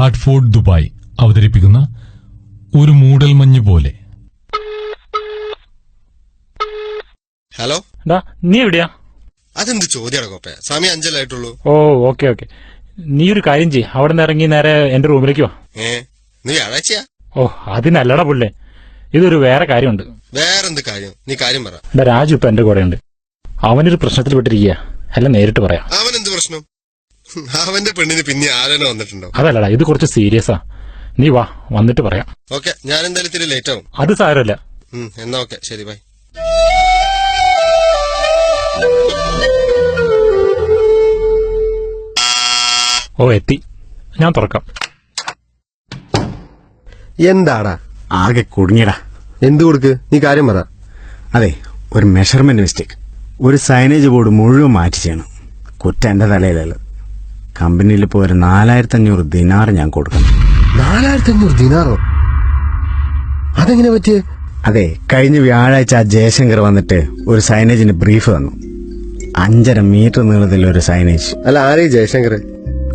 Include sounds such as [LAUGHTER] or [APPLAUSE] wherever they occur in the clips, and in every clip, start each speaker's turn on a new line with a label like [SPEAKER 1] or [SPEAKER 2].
[SPEAKER 1] Hartford Dubai അവതരിപ്പിക്കുന്ന ഒരു മൂടൽമഞ്ഞ് പോലെ.
[SPEAKER 2] ഹലോ?
[SPEAKER 3] ഡാ നീ എവിടെയാ?
[SPEAKER 2] അതെന്ത് ചോദ്യമാണ് കോപ്പേ സമയം അഞ്ചലായിട്ടുള്ളൂ
[SPEAKER 3] ഓ ഓക്കെ ഓക്കെ. നീ ഒരു കാര്യം ചെയ്യ്. അവിടെ നിന്ന് ഇറങ്ങി നേരെ എന്റെ റൂമിലേക്ക് വാ.
[SPEAKER 2] ഏ? നീ വ്യാഴാഴ്ചയാ?
[SPEAKER 3] ഓ അതിനല്ലടാ പുള്ളേ. ഇതൊരു വേറെ കാര്യമുണ്ട്.
[SPEAKER 2] വേറെന്ത് കാര്യം? നീ കാര്യം പറ.
[SPEAKER 3] രാജു ഇപ്പൊ എന്റെ കൂടെ ഉണ്ട് അവനൊരു പ്രശ്നത്തിൽ പെട്ടിരിക്കുക അല്ല നേരിട്ട് പറയാം.
[SPEAKER 2] അവൻ എന്ത് പ്രശ്നം? [LAUGHS] അവന്റെ പെണ്ണിന് പിന്നെ ആലോചന വന്നിട്ടുണ്ടോ?
[SPEAKER 3] അതല്ലടാ ഇത് കുറച്ച് സീരിയസാ നീ വാ വന്നിട്ട് പറയാം.
[SPEAKER 2] ഓക്കെ ഞാൻ എന്തായാലും ഇത്തിരി ലേറ്റ് ആവും.
[SPEAKER 3] അത് സാരമല്ല.
[SPEAKER 2] ഉം, എന്നാ ഓക്കെ ശരി ബൈ
[SPEAKER 3] ഓ എത്തി. ഞാൻ തുറക്കാം.
[SPEAKER 2] എന്താടാ?
[SPEAKER 4] ആകെ കുടുങ്ങിയടാ.
[SPEAKER 2] എന്ത് കൊടുക്ക്? നീ കാര്യം പറ.
[SPEAKER 4] അതെ ഒരു മെഷർമെന്റ് മിസ്റ്റേക്ക് ഒരു സൈനേജ് ബോർഡ് മുഴുവൻ മാറ്റി ചെയ്യണം. കുറ്റം എന്റെ തലയിലല്ല. കമ്പനിയിൽ ഇപ്പോൾ ഒരു നാലായിരത്തി അഞ്ഞൂറ് ദിനാർ ഞാൻ കൊടുക്കണം.
[SPEAKER 2] നാലായിരത്തി അഞ്ഞൂറ് ദിനാറോ? അതെങ്ങനെ പറ്റിയേ?
[SPEAKER 4] അതെ കഴിഞ്ഞ വ്യാഴാഴ്ച ആ ജയശങ്കർ വന്നിട്ട് ഒരു സൈനേജിന് ബ്രീഫ് തന്നു. അഞ്ചര മീറ്റർ നീളത്തിൽ ഒരു സൈനേജ്
[SPEAKER 2] അല്ല ആരേ ജയശങ്കർ?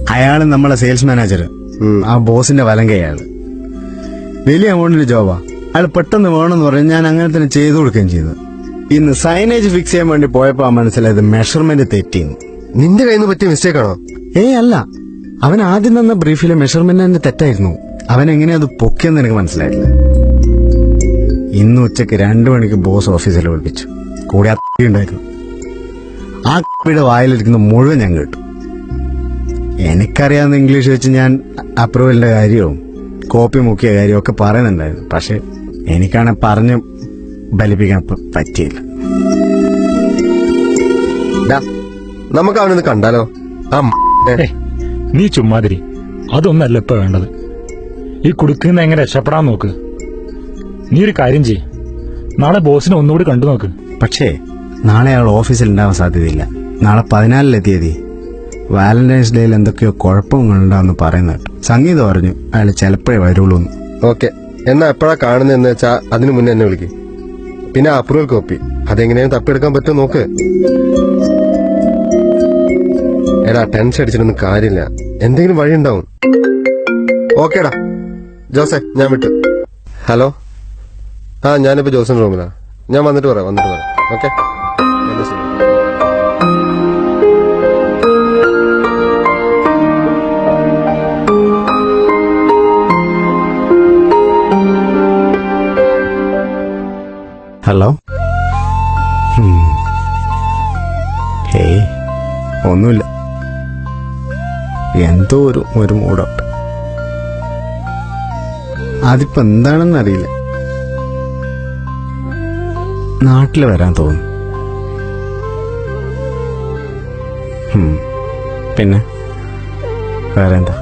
[SPEAKER 4] അയാൾ നമ്മളെ സെയിൽസ് മാനേജർ ആ ബോസിന്റെ വലങ്കയാണ് കൈയാണ് വലിയ എമൗണ്ടിന്റെ ജോബാ അയാൾ പെട്ടെന്ന് വേണമെന്ന് പറഞ്ഞ് ഞാൻ അങ്ങനെ തന്നെ ചെയ്തു കൊടുക്കുകയും ചെയ്തു. ഇന്ന് സൈനേജ് ഫിക്സ് ചെയ്യാൻ വേണ്ടി പോയപ്പോ ആ മനസ്സിലായത് മെഷർമെന്റ് തെറ്റിയെന്ന്.
[SPEAKER 2] നിന്റെ കയ്യിൽ നിന്ന് പറ്റിയ മിസ്റ്റേക്ക് ആണോ?
[SPEAKER 4] ഏയ് അല്ല. അവൻ ആദ്യം തന്ന ബ്രീഫിലെ മെഷർമെന്റ് തന്നെ തെറ്റായിരുന്നു. അവൻ എങ്ങനെയാ അത് പൊക്കിയെന്ന് എനിക്ക് മനസ്സിലായില്ല ഇന്ന് ഉച്ചയ്ക്ക് രണ്ടു മണിക്ക് ബോസ് ഓഫീസിൽ വിളിപ്പിച്ചു. കൂടെ ഉണ്ടായിരുന്നു. ആ കുട്ടിയുടെ വായിലിരിക്കുന്ന മുഴുവൻ ഞാൻ കേട്ടു. എനിക്കറിയാവുന്ന ഇംഗ്ലീഷ് വെച്ച് ഞാൻ അപ്രൂവലിന്റെ കാര്യവും കോപ്പി മുക്കിയ കാര്യവും ഒക്കെ പറയുന്നുണ്ടായിരുന്നു. പക്ഷെ എനിക്കാണെ പറഞ്ഞ് ബലിപ്പിക്കാൻ പറ്റിയില്ല.
[SPEAKER 2] നമുക്ക് അവനൊന്ന് കണ്ടാലോ? ആ ഏ,
[SPEAKER 3] ഏ നീ ചുമ്മാതിരി. അതൊന്നല്ല ഇപ്പൊ വേണ്ടത്. ഈ കുടുക്കുന്ന എങ്ങനെ രക്ഷപ്പെടാൻ നോക്ക്? നീ ഒരു കാര്യം ചെയ് നാളെ ബോസിനെ ഒന്നുകൂടി കണ്ടു നോക്ക്.
[SPEAKER 4] പക്ഷേ നാളെ അയാൾ ഓഫീസിൽ ഉണ്ടാവാൻ സാധ്യതയില്ല. നാളെ പതിനാലിലെത്തിയതി വാലന്റൈൻസ് ഡേയിൽ എന്തൊക്കെയോ കുഴപ്പങ്ങളുണ്ടാവെന്ന് പറയുന്ന കേട്ടു. സംഗീതം പറഞ്ഞു അയാൾ ചിലപ്പോഴേ വരുള്ളൂ എന്ന്.
[SPEAKER 2] ഓക്കെ. എന്നാ എപ്പോഴാ കാണുന്നതെന്ന് വെച്ചാ അതിനു മുന്നേ എന്നെ വിളിക്കും. പിന്നെ അപ്രൂവൽ കോപ്പി. അതെങ്ങനെയും തപ്പിയെടുക്കാൻ പറ്റുമോ നോക്ക്. എടാ ടെൻഷൻ അടിച്ചിട്ടൊന്നും കാര്യമില്ല. എന്തെങ്കിലും വഴി ഉണ്ടാവും ഓക്കേടാ. ജോസെ ഞാൻ വിട്ടു. ഹലോ? ആ ഞാനിപ്പോ ജോസിന്റെ റൂമിലാ. ഞാൻ വന്നിട്ട് പറയാം വന്നിട്ട് പറയാം. ഓക്കെ?
[SPEAKER 4] ഹലോ. ഹേയ്. ഒന്നുമില്ല. എന്തോ ഒരു ഒരു മൂടൗട്ട് അതിപ്പോ എന്താണെന്ന് അറിയില്ല. നാട്ടിൽ വരാൻ തോന്നി. പിന്നെ? വേറെ എന്താ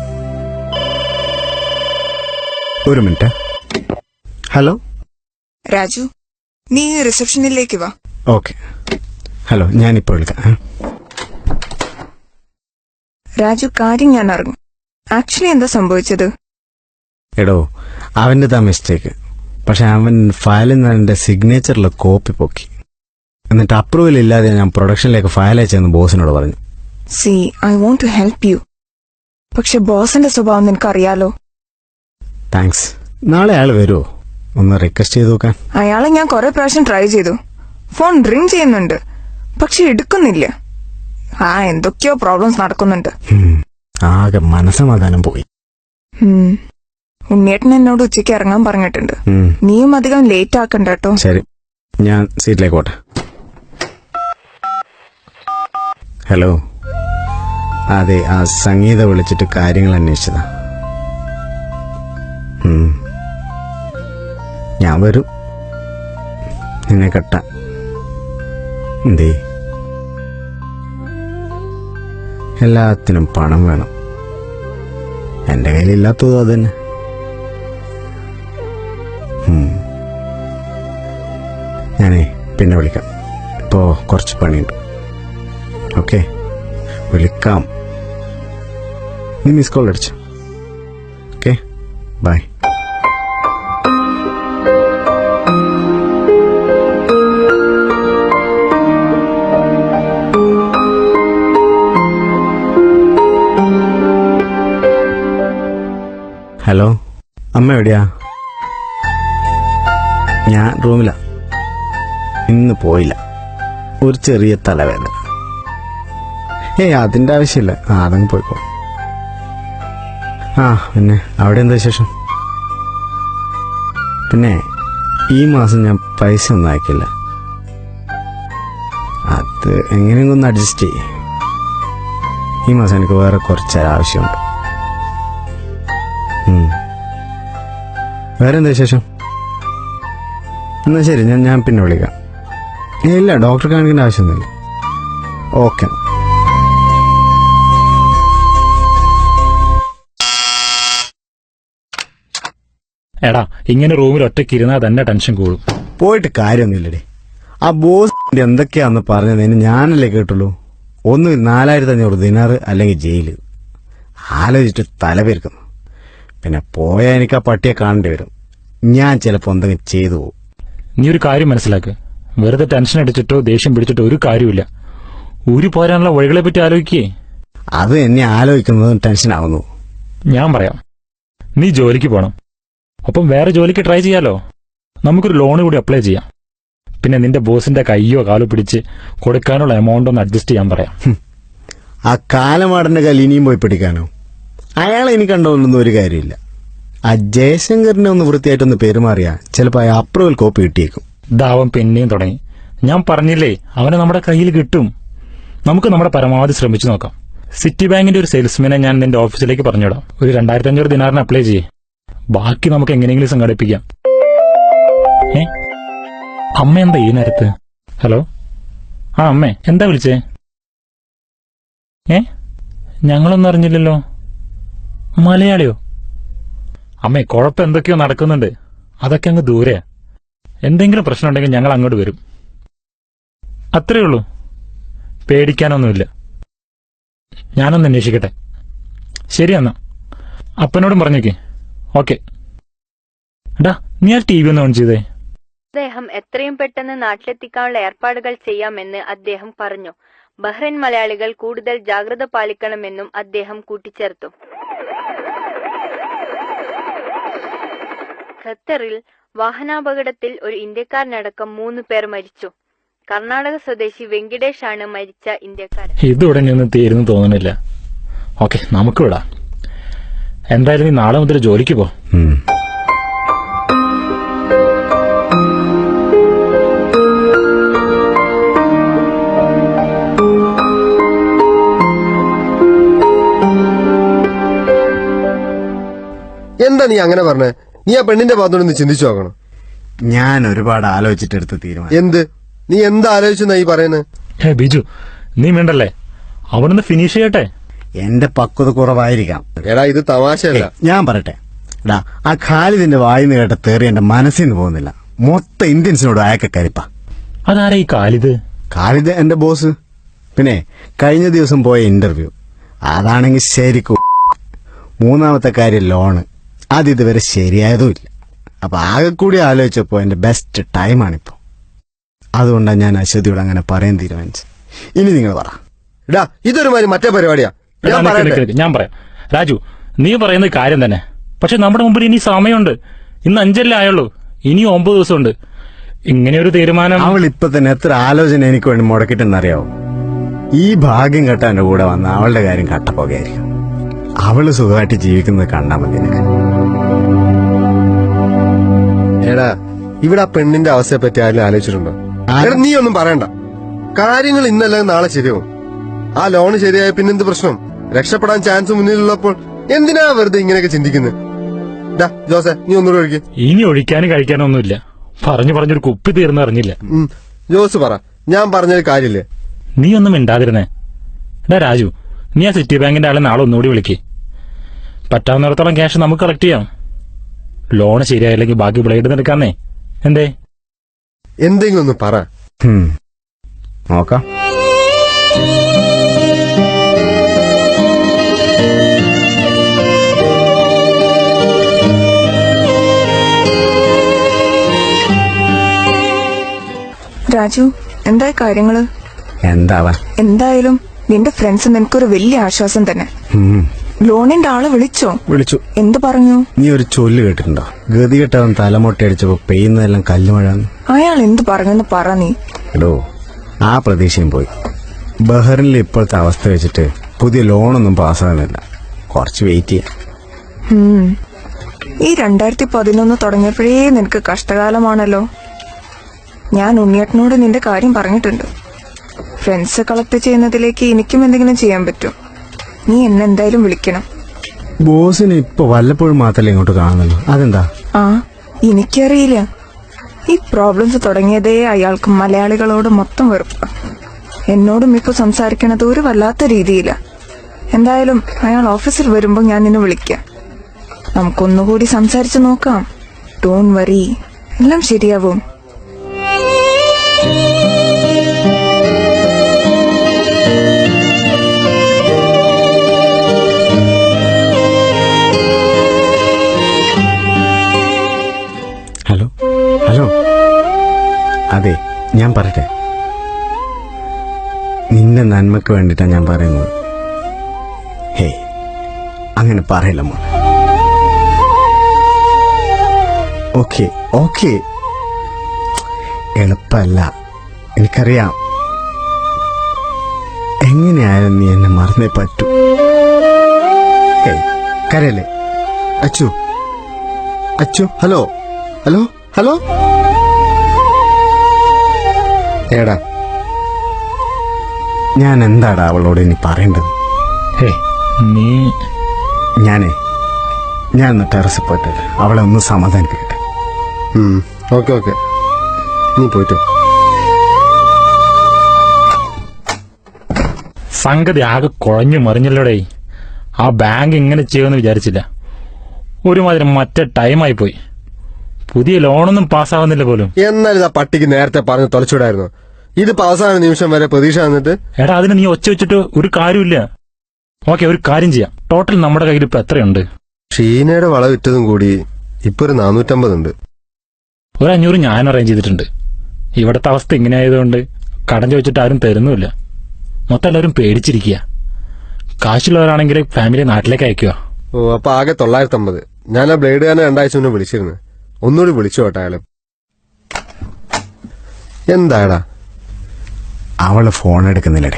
[SPEAKER 4] ഒരു മിനിറ്റ്. ഹലോ?
[SPEAKER 5] രാജു നീ റിസപ്ഷനിലേക്ക് വാ.
[SPEAKER 4] ഓക്കെ. ഹലോ ഞാനിപ്പോൾ വിളിക്കാം.
[SPEAKER 5] രാജു കാര്യം ഞാൻ അറിഞ്ഞു. ആക്ച്വലി എന്താ സംഭവിച്ചത്?
[SPEAKER 4] എടോ അവന്റെ താ മിസ്റ്റേക്ക് പക്ഷെ അവൻ ഫയലിൽ നിന്ന് എന്റെ സിഗ്നേച്ചറിലെ കോപ്പി പൊക്കി. എന്നിട്ട് അപ്രൂവൽ ഇല്ലാതെ ഞാൻ പ്രൊഡക്ഷനിലേക്ക് ഫയൽ അയച്ചെന്ന് ബോസിനോട് പറഞ്ഞു.
[SPEAKER 5] See I want to help you പക്ഷെ ബോസിന്റെ സ്വഭാവം നിനക്കറിയാലോ?
[SPEAKER 4] താങ്ക്സ് നാളെ അയാൾ വരുമോ ഒന്ന് റിക്വസ്റ്റ് ചെയ്ത് നോക്കാൻ.
[SPEAKER 5] അയാളെ ഞാൻ കുറെ പ്രാവശ്യം ട്രൈ ചെയ്തു. ഫോൺ റിംഗ് ചെയ്യുന്നുണ്ട്. പക്ഷെ എടുക്കുന്നില്ല. ആ എന്തൊക്കെയോ പ്രോബ്ലംസ് നടക്കുന്നുണ്ട്.
[SPEAKER 4] ആകെ മനസമാധാനം പോയി.
[SPEAKER 5] ഉണ്ണിയേട്ടൻ എന്നോട് ഉച്ചയ്ക്ക് ഇറങ്ങാൻ പറഞ്ഞിട്ടുണ്ട്. നീയും അധികം ലേറ്റ് ആക്കണ്ട കേട്ടോ.
[SPEAKER 4] ശരി. ഞാൻ സീറ്റിലേക്ക് പോട്ടെ. ഹലോ അതെ ആ സംഗീത വിളിച്ചിട്ട് കാര്യങ്ങൾ അന്വേഷിച്ചതാ. ഞാൻ വരും. നിന്നെ കട്ട എന്തേ? എല്ലാത്തിനും പണം വേണം. എന്റെ കയ്യിലില്ലാത്തതും തന്നെ. ഞാനേ പിന്നെ വിളിക്കാം. ഇപ്പോൾ കുറച്ച് പണിയുണ്ട്. ഓക്കെ? വിളിക്കാം. നീ മിസ് കോൾ അടിച്ചു. ഓക്കെ? ബൈ. ഹലോ? അമ്മ എവിടെയാ? ഞാൻ റൂമിലാ. ഇന്ന് പോയില്ല. ഒരു ചെറിയ തലവേദന. ഏയ് അതിന്റെ ആവശ്യമില്ല. ആ അതങ്ങ് പോയിക്കോ. ആ പിന്നെ അവിടെ എന്താ വിശേഷം? പിന്നെ ഈ മാസം ഞാൻ പൈസ ഒന്നും അയക്കില്ല. അത് എങ്ങനെയെങ്കിലും ഒന്ന് അഡ്ജസ്റ്റ് ചെയ്യേ. ഈ മാസം എനിക്ക് വേറെ കുറച്ച് ആവശ്യമുണ്ട്. ഉം. വേറെ എന്താ വിശേഷം? എന്നാ ശരി ഞാൻ ഞാൻ പിന്നെ വിളിക്കാം. ഇല്ല ഡോക്ടർ കാണിക്കേണ്ട ആവശ്യമൊന്നുമില്ല. ഓക്കെ
[SPEAKER 3] എടാ ഇങ്ങനെ റൂമിൽ ഒറ്റയ്ക്ക് ഇരുന്നാൽ തന്നെ ടെൻഷൻ കൂടും.
[SPEAKER 4] പോയിട്ട് കാര്യമൊന്നുമില്ലടി. ആ ബോസ് എന്തൊക്കെയാന്ന് പറഞ്ഞതിന് ഞാനല്ലേ കേട്ടുള്ളൂ. ഒന്ന് നാലായിരത്തി അഞ്ഞൂറ് ദിനാറ് അല്ലെങ്കിൽ ജയിൽ ആലോചിച്ചിട്ട് തലപേർക്കുന്നു. പിന്നെ പോയാൽ എനിക്ക് ആ പട്ടിയെ കാണേണ്ടി വരും. ഞാൻ ചിലപ്പോൾ എന്തെങ്കിലും ചെയ്തു പോകും
[SPEAKER 3] നീ ഒരു കാര്യം മനസ്സിലാക്ക്. വെറുതെ ടെൻഷൻ അടിച്ചിട്ടോ ദേഷ്യം പിടിച്ചിട്ടോ ഒരു കാര്യമില്ല ഊരി പോരാനുള്ള വഴികളെ പറ്റി ആലോചിക്കേ.
[SPEAKER 4] അത് എന്നെ ആലോചിക്കുന്നതും ടെൻഷൻ ആവുന്നു.
[SPEAKER 3] ഞാൻ പറയാം. നീ ജോലിക്ക് പോണം. ഒപ്പം വേറെ ജോലിക്ക് ട്രൈ ചെയ്യാലോ? നമുക്കൊരു ലോൺ കൂടി അപ്ലൈ ചെയ്യാം. പിന്നെ നിന്റെ ബോസിന്റെ കൈയോ കാലോ പിടിച്ച് കൊടുക്കാനുള്ള എമൗണ്ട് ഒന്ന് അഡ്ജസ്റ്റ് ചെയ്യാൻ പറയാം.
[SPEAKER 4] ആ കാലമാടന്റെ കയ്യിൽ ഇനിയും പോയി പിടിക്കാനോ? അയാളെ എനിക്ക് കണ്ടോണ്ടൊന്നും ഒരു കാര്യമില്ല. ആ ജയശങ്കറിനെ ഒന്ന് വൃത്തിയായിട്ടൊന്ന് പെരുമാറിയാ ചിലപ്പോൾ ആ അപ്രൂവൽ കോപ്പി കിട്ടിയേക്കും.
[SPEAKER 3] ദാവം പിന്നെയും തുടങ്ങി. ഞാൻ പറഞ്ഞില്ലേ അവനെ നമ്മുടെ കയ്യിൽ കിട്ടും. നമുക്ക് നമ്മുടെ പരമാവധി ശ്രമിച്ചു നോക്കാം. സിറ്റി ബാങ്കിന്റെ ഒരു സെയിൽസ്മാനെ ഞാൻ നിന്റെ ഓഫീസിലേക്ക് പറഞ്ഞുവിടാം. ഒരു രണ്ടായിരത്തി അഞ്ഞൂറ് ദിനാറിന് അപ്ലൈ ചെയ്യേ. ബാക്കി നമുക്ക് എങ്ങനെയെങ്കിലും സംഘടിപ്പിക്കാം. ഏ? അമ്മ എന്താ ഈ നേരത്ത്? ഹലോ? ആ അമ്മേ എന്താ വിളിച്ചേ? ഏ? ഞങ്ങളൊന്നും അറിഞ്ഞില്ലല്ലോ. മലയാളിയോ? അമ്മേ കുഴപ്പം എന്തൊക്കെയോ നടക്കുന്നുണ്ട്. അതൊക്കെ അങ്ങ് ദൂരെയാ. എന്തെങ്കിലും പ്രശ്നം ഉണ്ടെങ്കിൽ ഞങ്ങൾ അങ്ങോട്ട് വരും. അത്രേ ഉള്ളൂ. പേടിക്കാനൊന്നുമില്ല. ഞാനൊന്ന് അന്വേഷിക്കട്ടെ. ശരി എന്നാ. അപ്പനോടും പറഞ്ഞേക്കേ. ഓക്കെ. എടാ നീ ആ ടി വി ഒന്ന് ഓൺ ചെയ്തേ.
[SPEAKER 6] അദ്ദേഹം എത്രയും പെട്ടെന്ന് നാട്ടിലെത്തിക്കാനുള്ള ഏർപ്പാടുകൾ ചെയ്യാമെന്ന് അദ്ദേഹം പറഞ്ഞു. ബഹ്റൈൻ മലയാളികൾ കൂടുതൽ ജാഗ്രത പാലിക്കണമെന്നും അദ്ദേഹം കൂട്ടിച്ചേർത്തു. ഖത്തറിൽ വാഹനാപകടത്തിൽ ഒരു ഇന്ത്യക്കാരനടക്കം മൂന്ന് പേർ മരിച്ചു. കർണാടക സ്വദേശി വെങ്കിടേഷ് ആണ് മരിച്ച ഇന്ത്യക്കാരൻ.
[SPEAKER 3] ഇത് ഉടനെ ഒന്നും തീരുന്നു തോന്നുന്നില്ല ഓക്കെ നമുക്ക് വിടാം. എന്തായാലും നീ നാളെ മുതൽ ജോലിക്ക് പോ.
[SPEAKER 2] എന്താ നീ അങ്ങനെ പറഞ്ഞേ? നീ ആ പെണ്ണിന്റെ ഭാഗത്തോട് ഒന്ന് ചിന്തിച്ചു നോക്കണം.
[SPEAKER 4] ഞാൻ ഒരുപാട് ആലോചിച്ചിട്ടെടുത്ത തീരുമാനം.
[SPEAKER 2] എന്ത്? നീ എന്താ ആലോചിച്ചെന്നാ ഈ പറയുന്നത്
[SPEAKER 3] ഹേ ബിജു നീ വേണ്ടല്ലേ അവനൊന്ന് ഫിനിഷ് ചെയ്യട്ടെ?
[SPEAKER 4] എന്റെ പക്വത കുറവായിരിക്കാം.
[SPEAKER 2] എടാ ഇത് തമാശയല്ല.
[SPEAKER 4] ഞാൻ പറയട്ടെ. എടാ ആ ഖാലിദിന്റെ വായിന്ന് കേട്ട തേറി എന്റെ മനസ്സിൽ നിന്ന് പോകുന്നില്ല. മൊത്തം ഇന്ത്യൻസിനോട് അയക്ക കരിപ്പ.
[SPEAKER 3] അതാരാ ഈ ഖാലിദ്?
[SPEAKER 4] ഖാലിദ് എന്റെ ബോസ്. പിന്നെ കഴിഞ്ഞ ദിവസം പോയ ഇന്റർവ്യൂ. അതാണെങ്കിൽ ശരിക്കും മൂന്നാമത്തെ കാര്യം ലോണ്. അത് ഇതുവരെ ശരിയായതുമില്ല. അപ്പൊ ആകെ കൂടി ആലോചിച്ചപ്പോ എന്റെ ബെസ്റ്റ് ടൈമാണിപ്പോ അതുകൊണ്ടാണ് ഞാൻ അശ്വതിയോട് അങ്ങനെ പറയാൻ തീരുമാനിച്ചു ഇനി നിങ്ങൾ പറ.
[SPEAKER 2] എടാ ഇതൊരു മാതിരി മറ്റേ പരിപാടിയാ.
[SPEAKER 3] എടാ,
[SPEAKER 2] ഞാൻ
[SPEAKER 3] നിക്ക്
[SPEAKER 2] പറയട്ടെ?
[SPEAKER 3] നിക്ക് നിക്ക്. ഞാൻ പറയാം. രാജു നീ പറയുന്ന കാര്യം തന്നെ. പക്ഷെ നമ്മുടെ മുമ്പിൽ ഇനി സമയമുണ്ട്. ഇന്ന് അഞ്ചല്ലേ ആയുള്ളൂ. ഇനി ഒമ്പത് ദിവസമുണ്ട്. ഇങ്ങനെ ഒരു തീരുമാനം
[SPEAKER 4] അവൾ ഇപ്പൊ തന്നെ എത്ര ആലോചന എനിക്ക് വേണ്ടി മുടക്കിട്ടെന്നറിയാവോ ഈ ഭാഗ്യം കെട്ടാന്റെ കൂടെ വന്ന അവളുടെ കാര്യം കട്ടപ്പോകയായിരിക്കും അവൾ സുഖമായിട്ട് ജീവിക്കുന്നത് കണ്ടാൽ മതി എനിക്ക്
[SPEAKER 2] എടാ ഇവിടെ ആ പെണ്ണിന്റെ അവസ്ഥയെ പറ്റി ആരും ആലോചിച്ചിട്ടുണ്ടോ? എടാ നീ ഒന്നും പറയണ്ട. കാര്യങ്ങൾ ഇന്നല്ല നാളെ ശരിയാവും. ആ ലോൺ ശരിയായ പിന്നെന്ത് പ്രശ്നം? രക്ഷപ്പെടാൻ ചാൻസ് മുന്നിലുള്ളപ്പോൾ എന്തിനാ വെറുതെ ഇങ്ങനെയൊക്കെ ചിന്തിക്കുന്നത് ഡാ ജോസെ നീ ഒന്നുകൂടെ ഒഴിക്ക്.
[SPEAKER 3] ഇനി ഒഴിക്കാനും കഴിക്കാനും ഒന്നുമില്ല പറഞ്ഞു പറഞ്ഞൊരു കുപ്പി തീർന്ന് അറിഞ്ഞില്ല.
[SPEAKER 2] ജോസ് പറ ഞാൻ പറഞ്ഞൊരു കാര്യമില്ലേ?
[SPEAKER 3] നീ ഒന്നും മിണ്ടാതിരുന്നേ. എടാ രാജു നീ ആ സിറ്റി ബാങ്കിന്റെ ആളെ നാളെ ഒന്നുകൂടി വിളിക്കേ. പറ്റാവുന്നിടത്തോളം ക്യാഷ് നമുക്ക് കളക്ട് ചെയ്യാം. ലോൺ ശരിയായില്ലെങ്കിൽ ബാക്കി ബ്ലേഡ് നിൽക്കാന്നേ എന്തേ?
[SPEAKER 2] എന്തെങ്കിലും ഒന്ന് പറ.
[SPEAKER 4] നോക്കാം.
[SPEAKER 5] രാജു എന്തായി കാര്യങ്ങൾ?
[SPEAKER 4] എന്താവാ?
[SPEAKER 5] എന്തായാലും നിന്റെ ഫ്രണ്ട്സ് നിനക്കൊരു വലിയ ആശ്വാസം തന്നെ. ലോണിന്റെ ആൾ വിളിച്ചോ?
[SPEAKER 4] വിളിച്ചു.
[SPEAKER 5] എന്ത് പറഞ്ഞു?
[SPEAKER 4] നീ ഒരു ചൊല്ല് കേട്ടിട്ടുണ്ടോ? ഗതി കെട്ടവൻ തലമുട്ട അടിച്ചപ്പോ പെയ്യുന്നതെല്ലാം കല്ലുമഴ
[SPEAKER 5] അയാൾ എന്ത് പറഞ്ഞെന്ന് പറ നീ.
[SPEAKER 4] എടോ ആ പ്രതീക്ഷയും പോയി. ബഹറിനിലെ ഇപ്പോഴത്തെ അവസ്ഥ വെച്ചിട്ട് പുതിയ ലോണൊന്നും പാസ്സാകുന്നില്ല. കുറച്ച് വെയിറ്റ് ചെയ്യാം.
[SPEAKER 5] ഉം. ഈ രണ്ടായിരത്തി പതിനൊന്ന് തുടങ്ങിയപ്പോഴേ നിനക്ക് കഷ്ടകാലമാണല്ലോ. ഞാൻ ഉണ്ണിയേട്ടനോട് നിന്റെ കാര്യം പറഞ്ഞിട്ടുണ്ട്. ഫ്രണ്ട്സ് കളക്ട് ചെയ്യുന്നതിലേക്ക് എനിക്കും എന്തെങ്കിലും ചെയ്യാൻ പറ്റും. നീ എന്നെ എന്തായാലും വിളിക്കണം.
[SPEAKER 4] ബോസിന് ഇപ്പൊ വല്ലപ്പോഴും മാത്രമല്ല ഇങ്ങോട്ട് കാണുന്നുള്ളൂ? അതെന്താ?
[SPEAKER 5] ആ എനിക്കറിയില്ല. ഈ പ്രോബ്ലംസ് തുടങ്ങിയതേ അയാൾക്ക് മലയാളികളോട് മൊത്തം വെറുപ്പ്. എന്നോടും ഇപ്പൊ സംസാരിക്കണത് ഒരു വല്ലാത്ത രീതിയില്ല എന്തായാലും അയാൾ ഓഫീസിൽ വരുമ്പോൾ ഞാൻ നിന്നെ വിളിക്കാം. നമുക്കൊന്നുകൂടി സംസാരിച്ചു നോക്കാം. ഡോൺ വറി എല്ലാം ശരിയാവും.
[SPEAKER 4] അതെ ഞാൻ പറയട്ടെ. നിന്റെ നന്മക്ക് വേണ്ടിയിട്ടാണ് ഞാൻ പറയുന്നത്. ഹേ അങ്ങനെ പറയില്ല മോൻ ഓക്കെ ഓക്കെ. എളുപ്പമല്ല. എനിക്കറിയാം. എങ്ങനെയായാലും നീ എന്നെ മറന്നേ പറ്റൂ. കരയല്ലേ? Achu. Achu hello. Hello hello.
[SPEAKER 2] ഏടാ
[SPEAKER 4] ഞാൻ എന്താടാ അവളോട് ഇനി പറയേണ്ടത്?
[SPEAKER 3] ഹേ നീ
[SPEAKER 4] ഞാനേ ഞാൻ ഒന്ന് ടെറസിൽ പോയിട്ട് അവളെ ഒന്ന് സമാധാനിപ്പിക്കട്ടെ.
[SPEAKER 2] Okay okay. നീ പോയിട്ടോ
[SPEAKER 3] സംഗതി ആകെ കുഴഞ്ഞു മറിഞ്ഞല്ലോടേ. ആ ബാങ്ക് ഇങ്ങനെ ചെയ്യുമെന്ന് വിചാരിച്ചില്ല. ഒരുമാതിരി മറ്റേ ടൈമായി പോയി പുതിയ ലോണൊന്നും പാസ്സാവുന്നില്ല പോലും.
[SPEAKER 2] എന്നാലും ആ പട്ടിക്ക് നേരത്തെ പറഞ്ഞ് തൊലച്ചൂടായിരുന്നു ഇതിപ്പോ അവസാന നിമിഷം വരെ പ്രതീക്ഷ വന്നിട്ട്
[SPEAKER 3] എടാ അതിന് നീ ഒച്ച വെച്ചിട്ട് ഒരു കാര്യമില്ല ഓക്കെ ഒരു കാര്യം ചെയ്യാം. ടോട്ടൽ നമ്മുടെ കയ്യിൽ ഇപ്പൊ എത്രയുണ്ട്?
[SPEAKER 2] ഷീനയുടെ വള വിറ്റതും കൂടി ഇപ്പൊ ഒരു നാനൂറ്റമ്പതുണ്ട്.
[SPEAKER 3] ഒരു അഞ്ഞൂറ് ഞാൻ അറേഞ്ച് ചെയ്തിട്ടുണ്ട്. ഇവിടുത്തെ അവസ്ഥ ഇങ്ങനെ ആയതുകൊണ്ട് കടം ചോദിച്ചിട്ട് ആരും തരുന്നുമില്ല. മൊത്തം എല്ലാവരും പേടിച്ചിരിക്കുക. കാശുള്ളവരാണെങ്കിൽ ഫാമിലി നാട്ടിലേക്ക് അയക്കുക.
[SPEAKER 2] ഓ അപ്പൊ ആകെ തൊള്ളായിരത്തി അമ്പത് ഞാൻ ആ ബ്ലേഡ് തന്നെ രണ്ടാഴ്ച മുന്നേ വിളിച്ചിരുന്നു. ഒന്നുകൂടി വിളിച്ചു കേട്ടോ എന്താടാ?
[SPEAKER 4] അവൾ ഫോൺ എടുക്കുന്നില്ലേ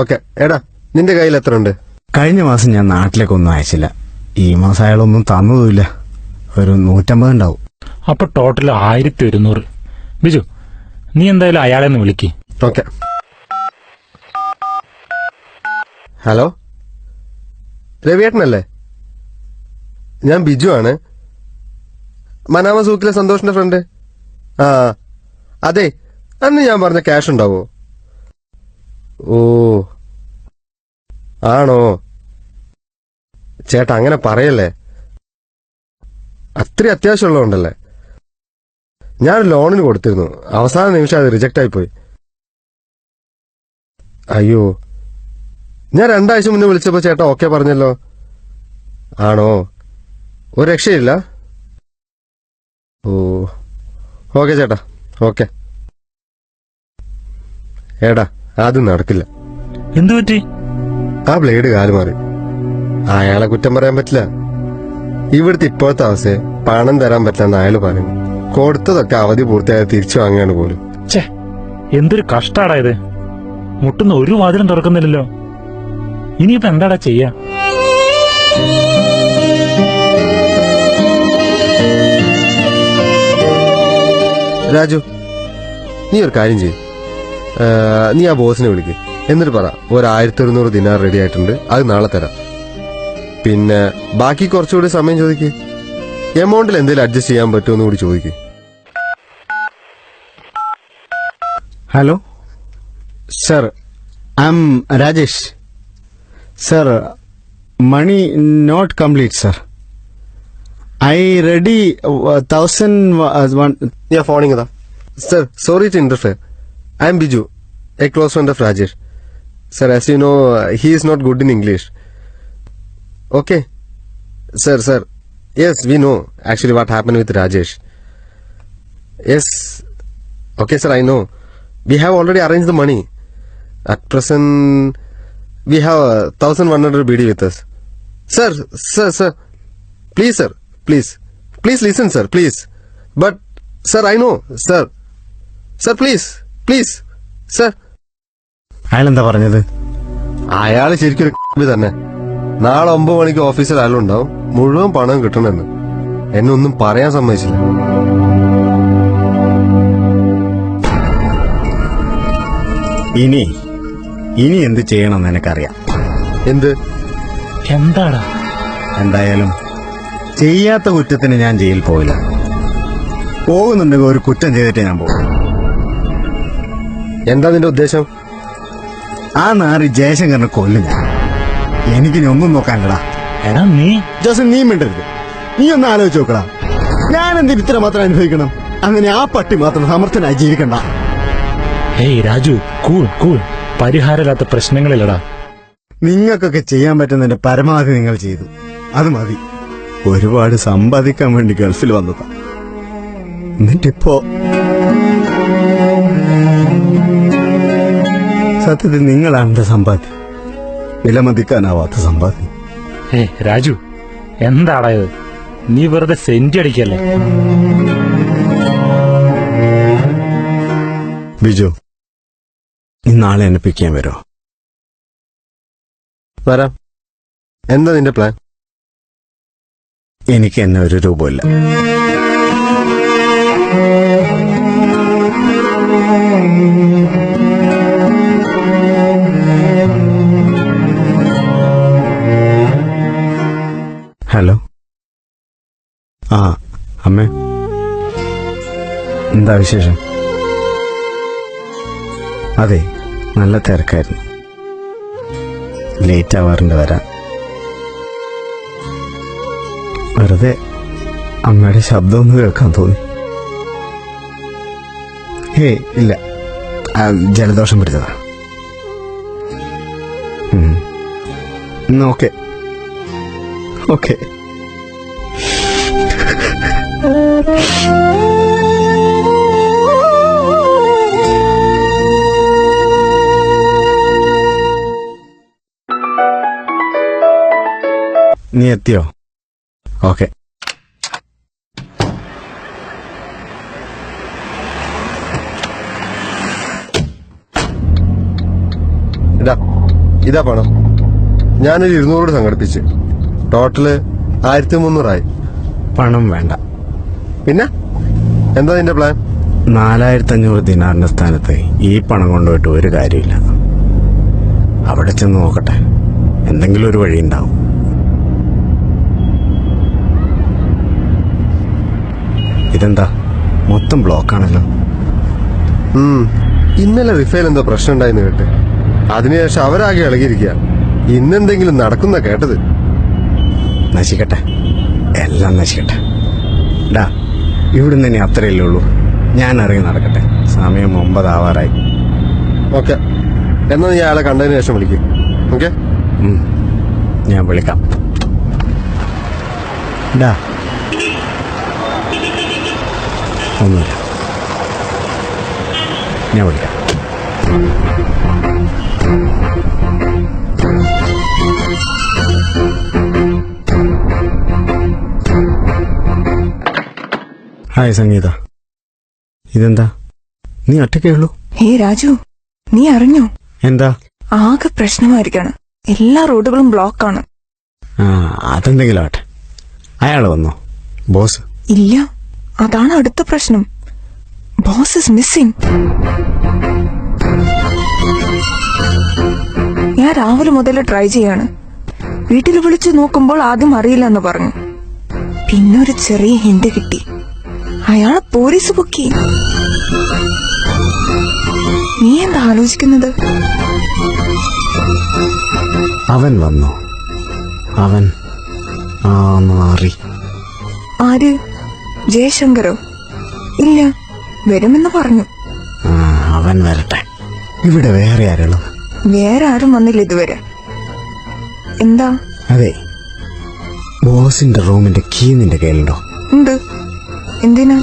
[SPEAKER 2] ഓക്കെ എടാ നിന്റെ കയ്യിൽ എത്ര ഉണ്ട്
[SPEAKER 4] കഴിഞ്ഞ മാസം ഞാൻ നാട്ടിലേക്ക് ഒന്നും അയച്ചില്ല. ഈ മാസം അയാളൊന്നും തന്നതുമില്ല. ഒരു നൂറ്റമ്പത് ഉണ്ടാവും.
[SPEAKER 3] അപ്പൊ ടോട്ടൽ ആയിരത്തി ഒരുന്നൂറ് ബിജു നീ എന്തായാലും അയാളെ ഒന്ന് വിളിക്ക്.
[SPEAKER 2] ഓക്കെ ഹലോ രവിയേട്ടനല്ലേ? ഞാൻ ബിജു ആണ്. മനാമ സൂക്കിലെ സന്തോഷിന്റെ ഫ്രണ്ട് ആ അതെ അന്ന് ഞാൻ പറഞ്ഞ ക്യാഷ് ഉണ്ടാവോ? ഓ ആണോ? ചേട്ടാ അങ്ങനെ പറയല്ലേ? അത്ര അത്യാവശ്യമുള്ളതുണ്ടല്ലേ ഞാൻ ലോണിന് കൊടുത്തിരുന്നു. അവസാന നിമിഷം അത് റിജക്റ്റ് ആയിപ്പോയി അയ്യോ ഞാൻ രണ്ടാഴ്ച മുന്നേ വിളിച്ചപ്പോ ചേട്ടാ ഓക്കെ പറഞ്ഞല്ലോ. ആണോ? ഒരു രക്ഷയില്ല? ഓ ഓക്കെ ചേട്ടാ ഓക്കെ. ഏടാ അത് നടക്കില്ല.
[SPEAKER 3] എന്തു പറ്റി?
[SPEAKER 2] ആ ബ്ലേഡ് കാൽ മാറി. അയാളെ കുറ്റം പറയാൻ പറ്റില്ല. ഇവിടുത്തെ ഇപ്പോഴത്തെ അവസ്ഥയെ പണം തരാൻ പറ്റില്ലെന്ന് അയാൾ പറയുന്നു കൊടുത്തതൊക്കെ അവധി പൂർത്തിയായി തിരിച്ചു വാങ്ങുകയാണ് പോലും.
[SPEAKER 3] ഛേ എന്തൊരു കഷ്ടാടാ ഇത്. മുട്ടുന്ന ഒരു വാതിലും തുറക്കുന്നില്ലല്ലോ. ഇനിയിപ്പോ എന്താടാ ചെയ്യാ?
[SPEAKER 2] രാജു നീ ഒരു കാര്യം ചെയ്യും. നീ ആ ബോസിനെ വിളിക്ക്. എന്നിട്ട് പറ ഒരു ആയിരത്തി ഒരുന്നൂറ് ദിനാർ റെഡി ആയിട്ടുണ്ട് അത് നാളെ തരാം. പിന്നെ ബാക്കി കുറച്ചുകൂടി സമയം ചോദിക്ക്. എമൗണ്ടിൽ എന്തെങ്കിലും അഡ്ജസ്റ്റ് ചെയ്യാൻ പറ്റുമെന്ന് കൂടി ചോദിക്ക്.
[SPEAKER 4] Hello? Sir I'm Rajesh. Sir money not complete sir. I ready thousand
[SPEAKER 2] നീ ആ ഫോണിങ് താ sir sorry to interfere I'm Biju a close friend of Rajesh sir as you know he is not good in English okay sir sir yes we know actually what happen with Rajesh yes okay sir I know We have already arranged the money. At present, we have uh, 1100 BD with us. Sir, sir, sir. Please, sir. Please listen sir please but sir I know sir sir please please sir
[SPEAKER 4] അയാൾ എന്താ പറഞ്ഞത്?
[SPEAKER 2] അയാൾ ശരിക്കും ഒരു [LAUGHS] തന്നെ. നാളെ ഒമ്പത് മണിക്ക് ഓഫീസിൽ അയാളുണ്ടാവും. മുഴുവൻ പണം കിട്ടണമെന്ന്. എന്നെ ഒന്നും പറയാൻ സമ്മതിച്ചില്ല.
[SPEAKER 4] ഇനി ഇനി എന്ത് ചെയ്യണം എന്ന് എനിക്കറിയാം.
[SPEAKER 2] എന്ത്?
[SPEAKER 3] എന്താടാ?
[SPEAKER 4] എന്തായാലും ചെയ്യാത്ത കുറ്റത്തിന് ഞാൻ ജയിൽ പോയില്ല പോകുന്നുണ്ടെങ്കിൽ ഒരു കുറ്റം ചെയ്തിട്ട് ഞാൻ പോകും.
[SPEAKER 2] എന്താ നിന്റെ ഉദ്ദേശം?
[SPEAKER 4] ആ നാറി ജയശങ്കറിനെ കൊല്ലു ഞാൻ. എനിക്കിനി ഒന്നും നോക്കാനില്ലടാ.
[SPEAKER 3] എടാ നീ
[SPEAKER 4] ജോസഫ് നീ മിണ്ടരുത്. നീ ഒന്ന് ആലോചിച്ച് നോക്കടാ. ഞാൻ എന്തിന് ഇത്ര മാത്രം അനുഭവിക്കണം? അങ്ങനെ ആ പട്ടി മാത്രം സമർത്ഥനായി ജീവിക്കണ്ട.
[SPEAKER 3] ഏയ് രാജു കൂൾ കൂൾ പരിഹാരമില്ലാത്ത പ്രശ്നങ്ങളില്ലടാ.
[SPEAKER 4] നിങ്ങൾക്കൊക്കെ ചെയ്യാൻ പറ്റുന്നതിന്റെ പരമാവധി നിങ്ങൾ ചെയ്തു. അത് മതി. ഒരുപാട് സമ്പാദിക്കാൻ വേണ്ടി ഗൾഫിൽ വന്നതാ. എന്നിട്ടിപ്പോ സത്യത്തിൽ നിങ്ങളാണ് എന്റെ സമ്പാദ്യം. വിലമതിക്കാനാവാത്ത സമ്പാദ്യം.
[SPEAKER 3] ഏ രാജു എന്താടാ ഇത്? നീ വെറുതെ സെന്റ് അടിക്കല്ലേ?
[SPEAKER 4] ബിജു നാളെ എന്നെ പിക്ക് ചെയ്യാൻ വരുമോ
[SPEAKER 2] വരാം. എന്താ നിന്റെ പ്ലാൻ
[SPEAKER 4] എനിക്ക് എന്നെ ഒരു രൂപമില്ല ഹലോ? ആ അമ്മേ. എന്താ വിശേഷം? അതെ നല്ല തിരക്കായിരുന്നു. ലേറ്റ് ആവാറുണ്ട് വരാൻ. വെറുതെ അമ്മയുടെ ശബ്ദം ഒന്ന് കേൾക്കാൻ തോന്നി. ഹേ ഇല്ല. ജലദോഷം പിടിച്ചതാ. ഓക്കെ. ഓക്കെ. നീ എത്തിയോ? ഓക്കെ
[SPEAKER 2] ഇതാ ഇതാ പണം. ഞാനൊരു ഇരുന്നൂറ് സംഘടിപ്പിച്ച്. ടോട്ടൽ ആയിരത്തി മുന്നൂറായി
[SPEAKER 4] പണം വേണ്ട.
[SPEAKER 2] പിന്നെ? എന്താ നിന്റെ പ്ലാൻ?
[SPEAKER 4] നാലായിരത്തി അഞ്ഞൂറ് ദിനാറിന്റെ സ്ഥാനത്ത് ഈ പണം കൊണ്ടുപോയിട്ട് ഒരു കാര്യമില്ല. അവിടെ ചെന്ന് നോക്കട്ടെ. എന്തെങ്കിലും ഒരു വഴി ഉണ്ടാവും ഇതെന്താ? മൊത്തം ബ്ലോക്കാണല്ലോ.
[SPEAKER 2] ഇന്നലെ റിഫൈൽ എന്തോ പ്രശ്നം ഉണ്ടായിന്ന് കേട്ടെ അതിനുശേഷം അവരാകെ ഇളകിയിരിക്കുക ഇന്നെന്തെങ്കിലും നടക്കുന്ന കേട്ടത്.
[SPEAKER 4] നശിക്കട്ടെ. എല്ലാം നശിക്കട്ടെ. ഡാ ഇവിടുന്ന് ഇനി അത്രയല്ലേ ഉള്ളൂ. ഞാൻ ഇറങ്ങി നടക്കട്ടെ. സമയം ഒമ്പതാവാറായി.
[SPEAKER 2] ഓക്കെ. എന്നാൽ നീ അയാളെ കണ്ടതിന് ശേഷം വിളിക്കും. ഓക്കെ.
[SPEAKER 4] ഞാൻ വിളിക്കാം. ഡാ ഒന്നുമില്ല. ഞാൻ വിളിക്കാം. ഹായ് സംഗീത. ഇതെന്താ? നീ ഒറ്റയ്ക്കേ ഉള്ളൂ?
[SPEAKER 5] ഹേ രാജു നീ അറിഞ്ഞോ?
[SPEAKER 4] എന്താ?
[SPEAKER 5] ആകെ പ്രശ്നമായിരിക്കാണ്. എല്ലാ റോഡുകളും ബ്ലോക്കാണ്.
[SPEAKER 4] ആ അതെന്തെങ്കിലും ആട്ടെ അയാൾ വന്നോ? ബോസ്?
[SPEAKER 5] ഇല്ല. അതാണ് അടുത്ത പ്രശ്നം. ബോസ് ഇസ് മിസ്സിംഗ് ഞാൻ രാവിലെ മുതൽ ട്രൈ ചെയ്യാണ്. വീട്ടിൽ വിളിച്ചു നോക്കുമ്പോൾ ആദ്യം അറിയില്ല എന്ന് പറഞ്ഞു. പിന്നെ ഒരു ചെറിയ ഹിന്റ് കിട്ടി. അയാളെ പോലീസ് പൊക്കി നീ എന്താ ആലോചിക്കുന്നത്?
[SPEAKER 4] അവൻ വന്നു. അവൻ ആ മാറി.
[SPEAKER 5] ആര്? ജയശങ്കരോ ഇല്ല വരുമെന്ന് പറഞ്ഞു.
[SPEAKER 4] അവൻ വരട്ടെ. ഇവിടെ വേറെ ആരുള്ളത്
[SPEAKER 5] വേറെ ആരും വന്നില്ല ഇതുവരെ. എന്താ?
[SPEAKER 4] അതെ ബോസിന്റെ റൂമിന്റെ കീ നിന്റെ കയ്യിലുണ്ടോ?
[SPEAKER 5] ഉണ്ട്. എന്തിനാ?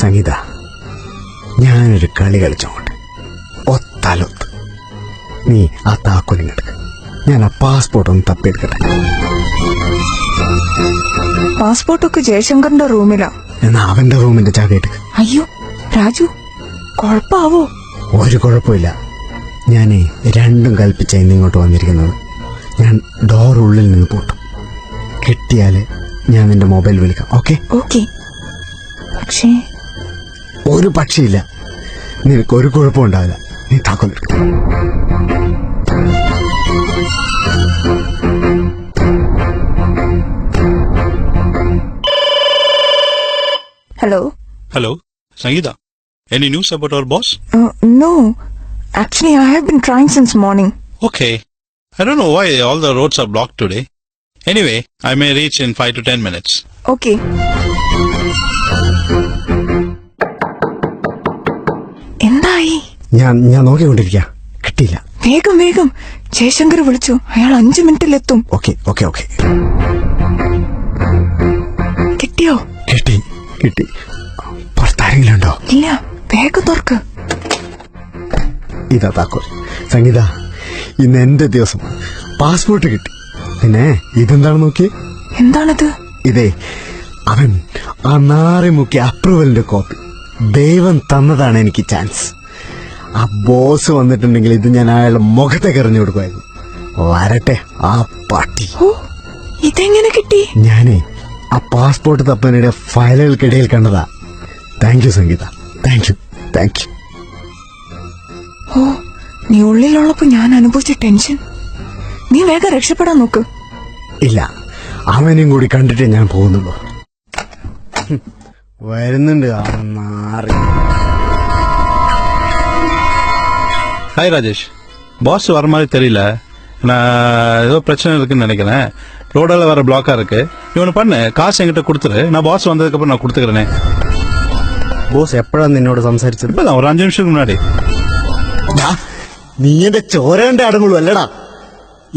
[SPEAKER 4] സംഗീത ഞാനൊരു കളി കളിച്ചോട്ടെ. ഒത്താലൊത്ത്. നീ ആ താക്കോലിങ്ങെടുക്ക ഞാൻ ആ പാസ്പോർട്ട് ഒന്ന് തപ്പിയെടുക്കട്ടെ.
[SPEAKER 5] പാസ്പോർട്ടൊക്കെ ജയശങ്കറിന്റെ റൂമിലാ.
[SPEAKER 4] എന്നാ അവന്റെ റൂമിന്റെ ചാവി എടുക്ക
[SPEAKER 5] അയ്യോ രാജു കൊഴപ്പാവോ?
[SPEAKER 4] ഒരു കുഴപ്പമില്ല. ഞാനേ രണ്ടും കൽപ്പിച്ച ഇന്ന് ഇങ്ങോട്ട് വന്നിരിക്കുന്നത്. ഞാൻ ഡോർ ഉള്ളിൽ നിന്ന് പോട്ടു. കിട്ടിയാൽ ഞാൻ നിന്റെ മൊബൈൽ വിളിക്കാം. ഓക്കെ
[SPEAKER 5] ഓക്കെ പക്ഷേ
[SPEAKER 4] ഒരു പക്ഷിയില്ല. നിനക്ക് ഒരു കുഴപ്പം ഉണ്ടാവില്ല. നീ താക്കോലെടുക്ക
[SPEAKER 5] hello
[SPEAKER 7] hello Sangeetha any news about our boss
[SPEAKER 5] no actually I have been trying since morning
[SPEAKER 7] okay I Dr know why all the roads are block today anyway I may reach in 5 to 10 minutes
[SPEAKER 5] okay എന്തായി?
[SPEAKER 4] ഞാൻ ഞാൻ നോക്കിക്കൊണ്ടിരിക്കാം. കിട്ടില്ല
[SPEAKER 5] വേഗം വേഗം. ജയശങ്കർ വിളിച്ചു. അയാൾ 5 മിനിറ്റിൽ എത്തും
[SPEAKER 4] ഓക്കെ ഓക്കെ ഓക്കെ
[SPEAKER 5] കിട്ടിയോ?
[SPEAKER 4] കിട്ടി. പുറത്താരെങ്കിലും ഉണ്ടോ
[SPEAKER 5] ഇല്ല വേഗം തുറക്ക്.
[SPEAKER 4] ഇതാ താക്കോൽ. സംഗീത ഇന്ന് എന്റെ ദിവസം. പാസ്പോർട്ട് കിട്ടി. പിന്നെ ഇതെന്താണ് നോക്കി
[SPEAKER 5] എന്താണത്?
[SPEAKER 4] ഇതേ അവൻ ആ നാറി മുക്കിയ അപ്രൂവലിന്റെ കോപ്പി. ദൈവം തന്നതാണ് എനിക്ക് ചാൻസ്. ആ ബോസ് വന്നിട്ടുണ്ടെങ്കിൽ ഇത് ഞാൻ അയാളുടെ മുഖത്തെ എറിഞ്ഞു കൊടുക്കുമായിരുന്നു. വരട്ടെ ആ പട്ടി.
[SPEAKER 5] ഇതെങ്ങനെ കിട്ടി?
[SPEAKER 4] ഞാനേ ആ പാസ്പോർട്ട് തപ്പനയുടെ ഫയലുകൾക്കിടയിൽ കണ്ടതാ thank you Sangeetha thank you thank you
[SPEAKER 5] ഓ നീ ഉള്ളിലുള്ളപ്പോ ഞാൻ അനുഭവിച്ച ടെൻഷൻ നീ വേഗം രക്ഷപ്പെടാൻ നോക്ക്
[SPEAKER 4] ഇല്ല അവനെയും കൂടി കണ്ടിട്ടേ ഞാൻ പോകുന്നുള്ളൂ ഹും, വരുന്നുണ്ട് ആ നാറി
[SPEAKER 7] ஹாய் ராஜேஷ் பாஸ் வர மாதிரி தெரியல நான் ஏதோ பிரச்சனை இருக்குன்னு நினைக்கிறேன் ரோடெல்லாம் வேற பிளாக்கா இருக்கு நீ ஒன்று பண்ணு காசு என்கிட்ட கொடுத்துரு நான் பாஸ் வந்ததுக்கப்புறம் நான் கொடுத்துக்கிறேனே
[SPEAKER 4] ബോസ് എപ്പോഴാ നിന്നോട് സംസാരിച്ചത്
[SPEAKER 7] இப்பதான் ஒரு அஞ்சு நிமிஷத்துக்கு முன்னாடி
[SPEAKER 4] ഡാ, നീ എന്റെ ചോര കണ്ട അടങ്ങുള്ളൂ അല്ലടാ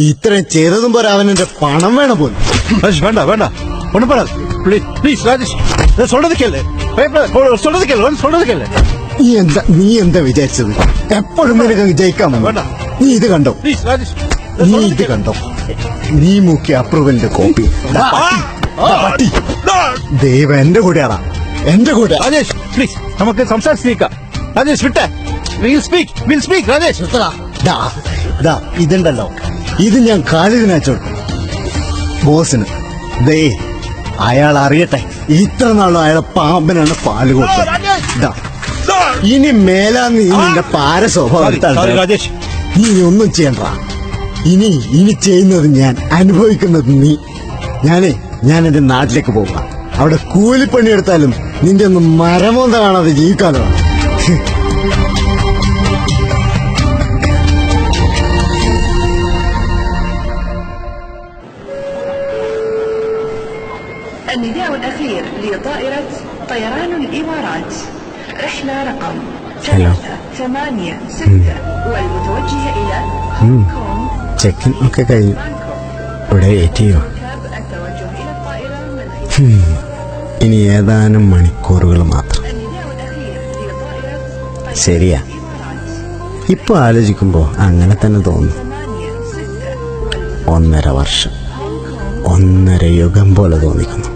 [SPEAKER 4] ഇത്രയും ചെയ്തതും പോരാ അവൻ എന്റെ പണം വേണം പോലും
[SPEAKER 7] ராஜேஷ் வேண்டாம் வேண்டாம் ஒன்றும் பண்ணாது ப்ளீஸ் ப்ளீஸ் ராஜேஷ் நான் சொல்றது கேளு பயப்படாத சொல்றது கேளு வந்து சொல்றது கேளு
[SPEAKER 4] നീ എന്താ നീ എന്താ വിചാരിച്ചത് എപ്പോഴും നിനക്ക് അങ്ങ് ജയിക്കാൻ വന്നു.
[SPEAKER 7] വേണ്ട.
[SPEAKER 4] നീ ഇത് കണ്ടോ
[SPEAKER 7] ப்ளீஸ் ராஜேஷ்
[SPEAKER 4] നീ ഇത് കണ്ടോ? നീ മുക്കിയ അപ്രൂവലിന്റെ കോപ്പി. പട്ടി. ദൈവം എന്റെ കൂടെയാടാ. എന്റെ കൂടെ.
[SPEAKER 7] രാജേഷ് പ്ലീസ് നമുക്ക് സംസാരിച്ചിരിക്കാം Rajesh വിട്ടെ. Will speak will speak
[SPEAKER 4] Rajesh. ദാ ഇതുണ്ടല്ലോ. ഇത് ഞാൻ കാലിതിനു ബോസിന്. ദേ അയാൾ അറിയട്ടെ. ഇത്ര നാളും അയാളെ പാമ്പനാണ് പാൽ കൊടുത്തത്. ഇനി മേലാന്ന് നിന്റെ പാര സ്വഭാവം നീ ഒന്നും ചെയ്യണ്ട. ഇനി ഇനി ചെയ്യുന്നത് ഞാൻ അനുഭവിക്കുന്നത് നീ ഞാനേ ഞാൻ എന്റെ നാട്ടിലേക്ക് പോകാം അവിടെ കൂലിപ്പണി എടുത്താലും നിന്റെ ഒന്നും മരമൊന്ന കാണാതെ ജീവിക്കാലോ
[SPEAKER 8] النداء الأخير لطائرة طيران الإمارات رحلة رقم
[SPEAKER 4] Hello.
[SPEAKER 8] ثلاثة ثمانية ستة والمتوجهة إلى هونغ كونغ
[SPEAKER 4] ചെക്കിൻ ഒക്കെ കഴിഞ്ഞു ഇവിടെ വെയിറ്റ് ചെയ്യോ ഇനി ഏതാനും മണിക്കൂറുകൾ മാത്രം. ശരിയാ. ഇപ്പൊ ആലോചിക്കുമ്പോൾ അങ്ങനെ തന്നെ തോന്നുന്നു ഒന്നര വർഷം. ഒന്നര യുഗം പോലെ തോന്നിക്കുന്നു.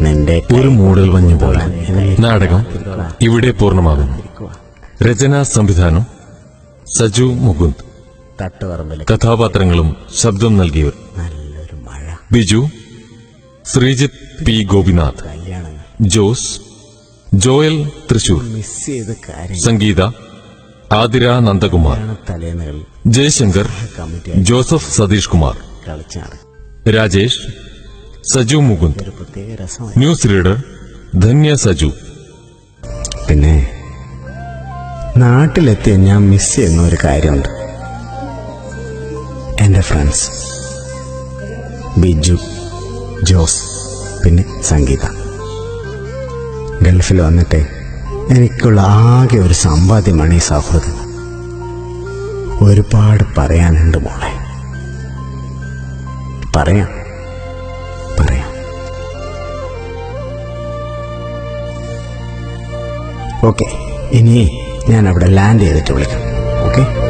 [SPEAKER 4] നിന്റെ
[SPEAKER 1] ഒരു മൂടൽ മഞ്ഞ് പോലെ. നാടകം ഇവിടെ പൂർണമാകുന്നു. രചനാ സംവിധാനം സജു മുകുന്ദ്.
[SPEAKER 4] തട്ടുപറമ്പിൽ
[SPEAKER 1] കഥാപാത്രങ്ങളും ശബ്ദം നൽകിയവർ.
[SPEAKER 4] നല്ലൊരു മഴ.
[SPEAKER 1] Biju Sreejith P Gopinath Jose Joel Thrissur
[SPEAKER 4] miss ചെയ്ത കാര്യം
[SPEAKER 1] സംഗീത ആതിര നന്ദകുമാർ
[SPEAKER 4] തലേന്നുകൾ.
[SPEAKER 1] ജയശങ്കർ ജോസഫ് സതീഷ് കുമാർ
[SPEAKER 4] കളിച്ചാണ്
[SPEAKER 1] രാജേഷ് സജു മുകുന്ദ്
[SPEAKER 4] ഒരു പ്രത്യേക രസമായി.
[SPEAKER 1] News reader Dhanya Saju.
[SPEAKER 4] പിന്നെ നാട്ടിലെത്തിയ ഞാൻ മിസ് ചെയ്യുന്ന ഒരു കാര്യമുണ്ട്. എന്റെ ഫ്രണ്ട്സ് ബിജു ജോസ് പിന്നെ സംഗീത. ഗൾഫിൽ വന്നിട്ട് എനിക്കുള്ള ആകെ ഒരു സമ്പാദ്യമാണ് ഈ സൗഹൃദം. ഒരുപാട് പറയാനുണ്ട് മോളെ. പറയാം. പറയാം. ഓക്കെ ഇനി ഞാൻ അവിടെ ലാൻഡ് ചെയ്തിട്ട് വിളിക്കാം. ഓക്കെ